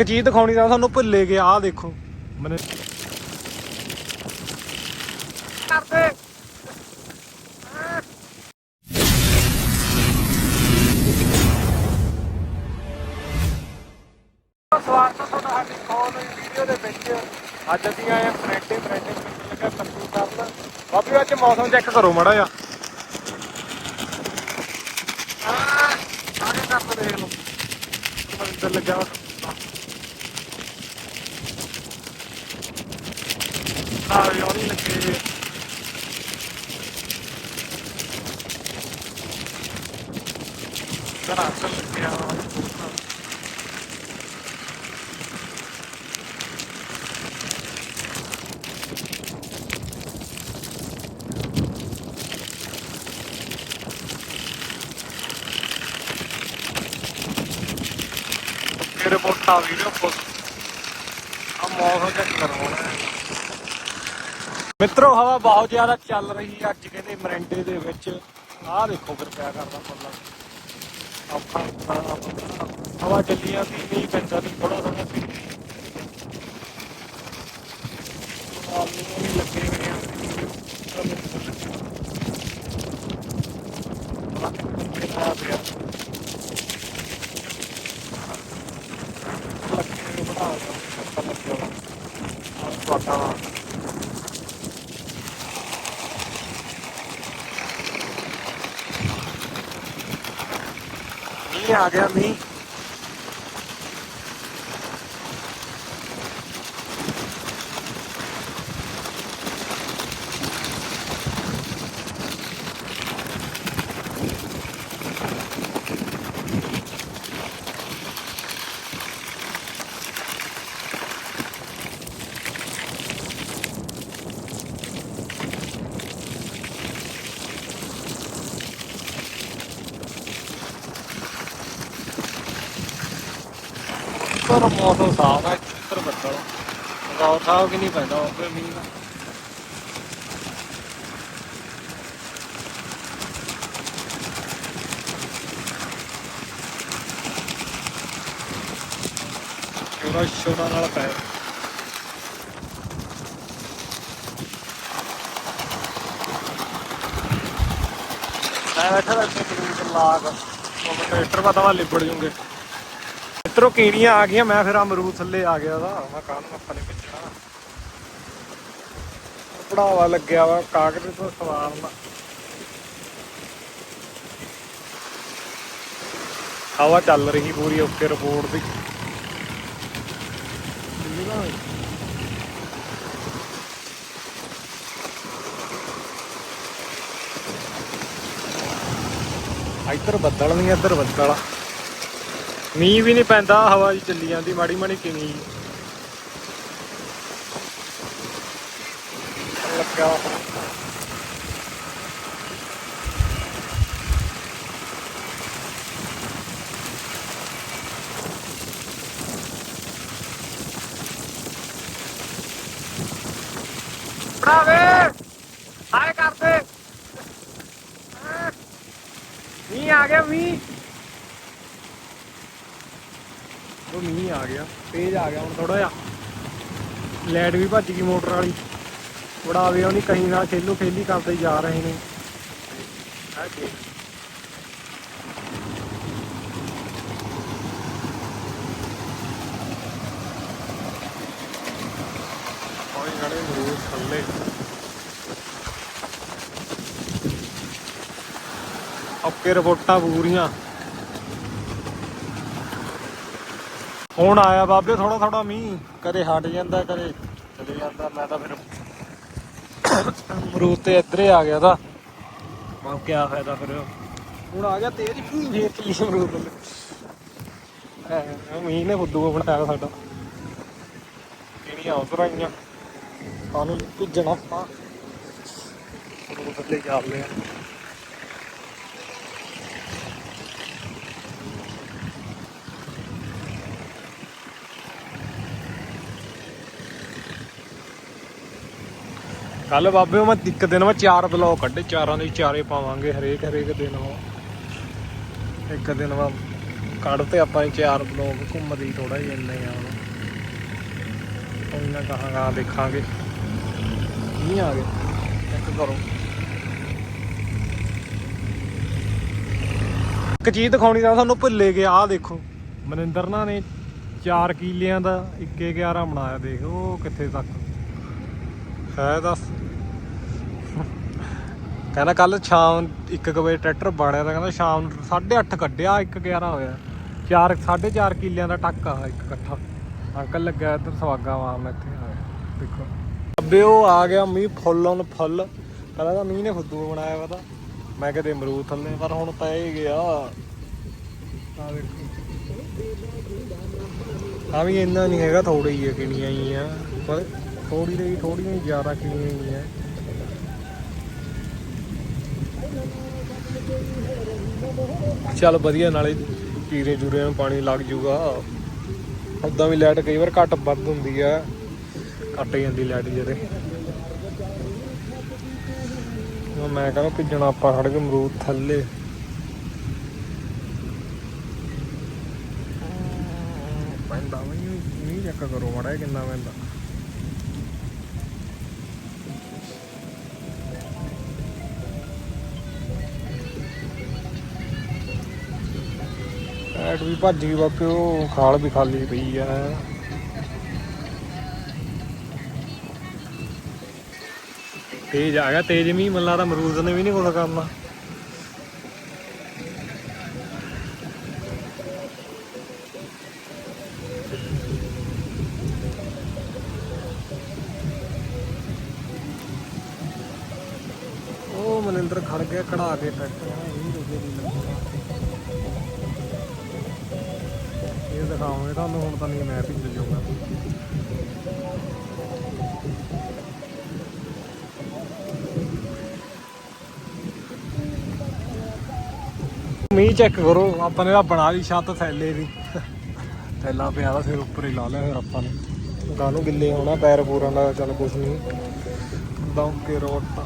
ਇੱਕ ਚੀਜ਼ ਦਿਖਾਉਣੀ ਤਾਂ ਤੁਹਾਨੂੰ ਭੁੱਲੇ ਗਿਆ ਆਹ ਦੇਖੋ। ਮੈਨੇ ਕਰਦੇ ਸਵਾਗਤ ਹੈ ਤੁਹਾਡਾ ਸਾਡੀ ਕੋਲ ਵੀਡੀਓ ਦੇ ਵਿੱਚ ਅੱਜ ਅਸੀਂ ਆਏ ਹਾਂ ਫਰੈਂਡੇ ਫਰੈਂਡੇ ਵਿੱਚ ਲੱਗਾ ਕੱਦੂ ਕਰਨ ਬਾਬੀ ਅੱਜ ਮੌਸਮ ਚੈੱਕ ਕਰੋ ਮੜਾ ਜਾ ਆਗੇ ਕਰ ਦੇਖ ਲਓ ਮੰਦਰ ਲੱਗਾ ਵਾ। ਆ ਯਾਰੀ ਲੱਗੇ ਜੇ ਕਰਾ ਕਰ ਲੱਗਿਆ ਵਾ। ਮੇਰੇ ਮੋਟਾ ਵੀਡੀਓ ਕੋਲ ਆ ਮੌਸਮ ਚੈੱਕ ਕਰਵਾਉਣਾ ਹੈ ਮਿੱਤਰੋ, ਹਵਾ ਬਹੁਤ ਜ਼ਿਆਦਾ ਚੱਲ ਰਹੀ ਹੈ ਅੱਜ ਕਹਿੰਦੇ ਮਰਿੰਡੇ ਦੇ ਵਿੱਚ। ਆਹ ਦੇਖੋ ਫਿਰ ਕਿਆ ਕਰਦਾ ਪੱਲਾ। ਆਪਾਂ ਹਵਾ ਚੱਲੀ ਜਾਂਦੀ ਨਹੀਂ ਪੈਂਦਾ ਤੇ ਥੋੜਾ ਥੋੜਾ ਪੀ ਆਲੂ ਵੀ ਲੱਗੇ ਹੋਏ ਆ। ਆ ਪਿਆ ਲੱਗੇ ਬਣਾ ਪਤਾ ਲੱਗਿਆ ਆ ਤੁਹਾਡਾ ਮੀਂਹ ਆ ਗਿਆ ਮੀਂਹ। ਪਰ ਮੌਸਮ ਸਾਫ਼ ਹੈ ਇੱਧਰ ਬੱਦਲ ਗੌਰ ਸਾਹਿਬ ਕਿ ਨਹੀਂ ਪੈਂਦਾ, ਉਹ ਮੀਂਹ ਦਾ ਸ਼ੋਰਾ ਸ਼ੋਰਾ ਨਾਲ ਪੈ। ਮੈਂ ਬੈਠਾ ਤਾਂ ਇੱਥੇ ਕਿਲੋਮੀਟਰ ਲਾਗ। ਉਹ ਟਰੈਕਟਰ ਪਤਾ ਵਾ, ਲਿਬੜ ਜੂਗੇ। ਮਿੱਤਰੋ ਕੀੜੀਆਂ ਆ ਗਈਆਂ, ਮੈਂ ਫਿਰ ਅਮਰੂਦ ਥੱਲੇ ਆ ਗਿਆ ਦਾ ਮੈਂ ਕਾਹਨੂੰ ਆਪਾਂ ਨੇ ਪਿੱਛਣਾ ਪੜਾਵਾ ਲੱਗਿਆ ਵਾ, ਕਾਗਜ਼ ਤੋਂ ਸਵਾਰਨਾ ਹਵਾ ਚੱਲ ਰਹੀ ਪੂਰੀ ਓਕੇ ਰਿਪੋਰਟ ਦੀ। ਇੱਧਰ ਬੱਦਲ ਨਹੀਂ ਇੱਧਰ ਬੱਦਲ ਮੀਂਹ ਵੀ ਨਹੀਂ ਪੈਂਦਾ, ਹਵਾ ਜੀ ਚੱਲੀ ਜਾਂਦੀ, ਮਾੜੀ ਮਾੜੀ ਕਿੰਨੀ ਜੀ। ਲੱਗਾ। ਵਾ। ਭਰਾਵੇ ਕਰਦੇ। ਮੀਂਹ ਆ ਗਿਆ, ਮੀਂਹ। ਉਹ ਮੀਂਹ ਆ ਗਿਆ, ਤੇਜ਼ ਆ ਗਿਆ ਹੁਣ ਥੋੜਾ ਜਿਹਾ। ਲਾਈਟ ਵੀ ਭੱਜ ਗਈ ਮੋਟਰ ਵਾਲੀ। ਬੜਾ ਆਵੇ ਉਹ ਨਹੀਂ ਕਹੀਂ ਨਾ ਖੇਲੋ, ਖੇਲੀ ਕਰਦੇ ਜਾ ਰਹੇ ਨੇ। ਆਹ ਦੇਖ। ਕੋਈ ਮਰੂਦ ਥੱਲੇ ਓਕੇ, ਰਿਪੋਰਟਾਂ ਪੂਰੀਆਂ। ਹੁਣ ਆਇਆ ਬਾਬੇ ਥੋੜਾ ਥੋੜਾ ਮੀਂਹ। ਕਦੇ ਹਟ ਜਾਂਦਾ, ਕਦੇ ਚਲੇ ਜਾਂਦਾ। ਮੈਂ ਤਾਂ ਫਿਰ ਅਮਰੂਦ ਤੇ ਇੱਧਰੇ ਆ ਗਿਆ ਤਾਂ। ਮੈਂ ਕੀ ਫਾਇਦਾ ਫਿਰ? ਹੁਣ ਆ ਗਿਆ ਤੇਜ਼ ਮੀਂਹ, ਫੇਰ ਚੱਲੀ ਅਮਰੂਦ ਵੱਲ। ਮੀਂਹ ਨੇ ਬੁੱਧੂ ਬਣਾਇਆ ਸਾਡਾ। ਕਿਹੜੀਆਂ ਉਧਰ ਆਈਆਂ ਕਾਨੂੰ ਭਿੱਜਣਾ ਆਪਾਂ। ਅਮਰੂਦ ਥੱਲੇ ਚੱਲਦੇ ਆ। ਕੱਲ ਬਾਬੇ ਮੈਂ ਇੱਕ ਦਿਨ ਮੈਂ ਚਾਰ ਬਲੌਗ ਕੱਢੇ, ਚਾਰਾਂ ਦੇ ਚਾਰੇ ਪਾਵਾਂਗੇ ਹਰੇਕ ਹਰੇਕ ਦਿਨ ਉਹ। ਇੱਕ ਦਿਨ ਵਾ ਕੱਢ ਤੇ ਆਪਾਂ ਚਾਰ ਬਲੋਕ ਘੁੰਮਦੇ ਥੋੜਾ ਜਿਹਾ ਇੰਨੇ ਆ ਹੁਣ। ਕੋਈ ਕਹਾਂਗਾ ਦੇਖਾਂਗੇ। ਨਹੀਂ ਆ ਗਏ ਚੈੱਕ ਕਰੋ। ਇੱਕ ਚੀਜ਼ ਦਿਖਾਉਣੀ ਤਾਂ ਤੁਹਾਨੂੰ ਭੁੱਲੇ ਗਿਆ ਆਹ ਦੇਖੋ। ਮਨਿੰਦਰ ਨਾ ਨੇ 4 ਕਿਲਿਆਂ ਦਾ 1 11 ਬਣਾਇਆ, ਦੇਖੋ ਕਿੱਥੇ ਤੱਕ। ਹੈ, ਦੱਸ। ਕਹਿੰਦਾ ਕੱਲ ਸ਼ਾਮ 1 ਵਜੇ ਟਰੈਕਟਰ ਬਾੜਿਆ ਤਾਂ ਕਹਿੰਦਾ ਸ਼ਾਮ ਨੂੰ 8:30 ਕੱਢਿਆ 1 11 ਹੋਇਆ। 4 4.5 ਕਿੱਲਿਆਂ ਦਾ ਟੱਕ ਆ ਇੱਕ ਇਕੱਠਾ। ਅੰਕਲ ਲੱਗਿਆ ਇੱਧਰ ਸਵਾਗਾ ਮਾਰਨ ਇੱਥੇ ਆ ਦੇਖੋ। ਅੱਬੇ, ਉਹ ਆ ਗਿਆ ਮੀਂਹ ਫੁੱਲ on ਫੁੱਲ। ਕਹਿੰਦਾ ਤਾਂ ਮੀਂਹ ਨੇ ਫੁੱਦੂ ਬਣਾਇਆ ਵਾ ਤਾਂ। ਮੈਂ ਕਿਤੇ ਅਮਰੂਦ ਥੱਲੇ, ਪਰ ਹੁਣ ਪੈ ਹੀ ਗਿਆ। ਆ ਦੇਖੋ। ਆ ਵੀ ਇੰਨਾ ਨਹੀਂ ਹੈਗਾ ਥੋੜੀ ਹੀ ਆ ਕਿਣੀਆਂ ਹੀ ਆ। ਪਰ ਥੋੜੀ ਦੇ ਥੋੜੀਆਂ ਹੀ ਜ਼ਿਆਦਾ ਕਿਣੀਆਂ ਹੀ ਆ ਚੱਲ ਵਧੀਆ, ਨਾਲੇ ਕੀਰੇ ਜੂਰੇ ਨੂੰ ਪਾਣੀ ਲੱਗ ਜੂਗਾ। ਉਦਾਂ ਵੀ ਲਾਈਟ ਕਈ ਵਾਰ ਘੱਟ ਵੱਧ ਹੁੰਦੀ ਆ। ਕੱਟ ਜਾਂਦੀ ਲਾਈਟ ਜਿਹਦੇ ਮੈਂ ਕਹਿੰਦਾ ਭਿੱਜਣਾ ਆਪਾਂ ਖੜ ਕੇ ਅਮਰੂਦ ਥੱਲੇ। ਪੈਂਦਾ ਵੀ ਨਹੀਂ ਚੱਕ ਕਰੋ ਮੜਾ ਕਿੰਨਾ ਪੈਂਦਾ। ਐਡ ਵੀ ਭੱਜ ਗਈ, ਬਾਕੀ ਉਹ ਖਾਲ ਵੀ ਖਾਲੀ ਪਈ ਆ। ਤੇਜ ਆ ਗਿਆ, ਤੇਜ ਮੀਂਹ ਮੱਲਾ ਦਾ ਮਰੂਦ ਨੇ ਵੀ ਨਹੀਂ ਕੁਝ ਕਰਨਾ। ਉਹ ਮਨਿੰਦਰ ਖੜ ਗਿਆ, ਕਢਾ ਕੇ ਟਰੈਕਟਰ ਇਹ ਰੁਕੇ ਨਹੀਂ ਲੱਗੂਗਾ ਇਹ ਤੁਹਾਨੂੰ ਹੁਣ ਤਾਂ ਨਹੀਂ, ਮੈਂ ਭਿੱਜ ਜਾਊਗਾ। ਮੀਂਹ ਚੈੱਕ ਕਰੋ, ਆਪਾਂ ਨੇ ਤਾਂ ਬਣਾ ਲਈ ਛੱਤ ਥੈਲੇ ਦੀ। ਥੈਲਾ ਪਿਆ ਦਾ ਫਿਰ ਉੱਪਰ ਹੀ ਲਾ ਲਿਆ ਫਿਰ ਆਪਾਂ ਨੇ। ਗਾਨੂੰ ਗਿੱਲੇ ਹੋਣਾ, ਪੈਰ ਪੂਰਾਂ ਦਾ, ਚੱਲ ਕੁਛ ਨਹੀਂ। ਦੌਂਕੇ ਰੋਡ ਤਾਂ।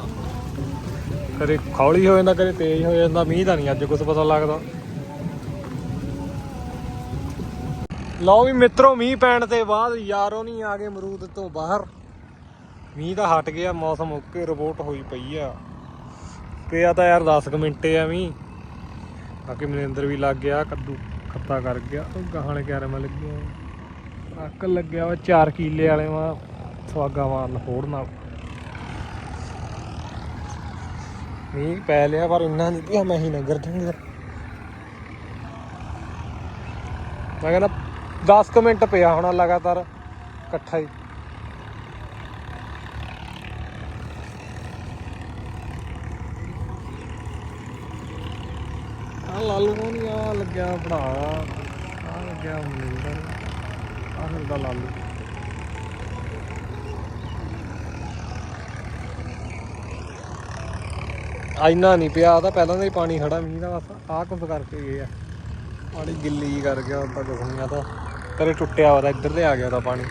ਕਦੇ ਖੌਲੀ ਹੋ ਜਾਂਦਾ, ਕਦੇ ਤੇਜ਼ ਹੋ ਜਾਂਦਾ, ਮੀਂਹ ਦਾ ਨਹੀਂ, ਅੱਜ ਕੁਝ ਪਤਾ ਲੱਗਦਾ। ਲਓ ਵੀ ਮਿੱਤਰੋ, ਮੀਂਹ ਪੈਣ ਤੇ ਬਾਅਦ ਯਾਰੋ ਨਹੀਂ ਆ ਗਏ ਅਮਰੂਦ ਤੋਂ ਬਾਹਰ। ਮੀਂਹ ਤਾਂ ਹਟ ਗਿਆ, ਮੌਸਮ ਓਕੇ ਰਿਪੋਰਟ ਹੋਈ ਪਈ ਆ। ਪਿਆ ਤਾਂ ਯਾਰ 10 ਕੁ ਮਿੰਟੇ ਆ ਮੀਂਹ। ਬਾਕੀ ਮਨਿੰਦਰ ਵੀ ਲੱਗ ਗਿਆ, ਕੱਦੂ ਖੱਤਾ ਕਰ ਗਿਆ, ਉਹ ਗਾਹਣ ਕਿਆਰੇ ਮੈਂ ਲੱਗਿਆ। ਅੱਕ ਲੱਗਿਆ ਵਾ 4 ਕਿੱਲੇ ਵਾਲੇ ਵਾ ਸਵਾਗਾ ਮਾਰਨ ਹੋਰ ਨਾਲ। ਮੀਂਹ ਪੈ ਲਿਆ, ਪਰ ਇੰਨਾ ਨਹੀਂ ਪਿਆ, ਮੈਂ ਹੀ ਨਗਰ ਜਾਂਗਾ ਮੈਂ ਕਹਿੰਦਾ 10 ਕੁ ਮਿੰਟ ਪਿਆ ਹੋਣਾ ਲਗਾਤਾਰ ਇਕੱਠਾ ਹੀ। ਆ ਲਾਲੂ ਨਹੀਂ ਆ? ਲੱਗਿਆ ਭਰਾ। ਆ ਲੱਗਿਆ ਮਨਿੰਦਰ। ਆ ਫਿਰਦਾ ਲਾਲੂ। ਆ ਨਹੀਂ ਪਿਆ ਤਾਂ ਪਹਿਲਾਂ ਦਾ ਹੀ ਪਾਣੀ ਖੜਾ ਮੀਂਹ ਦਾ ਬਸ। ਆਹ ਕੁਝ ਕਰਕੇ ਗਏ ਆ। ਪਾਣੀ ਗਿੱਲੀ ਕਰ ਗਿਆ ਉਹ ਤਾਂ ਕੁਛ ਤਾਂ ਕਰੇ ਟੁੱਟਿਆ ਵਾ ਤਾਂ ਇੱਧਰ ਤੇ ਆ ਗਿਆ ਉਹਦਾ ਪਾਣੀ।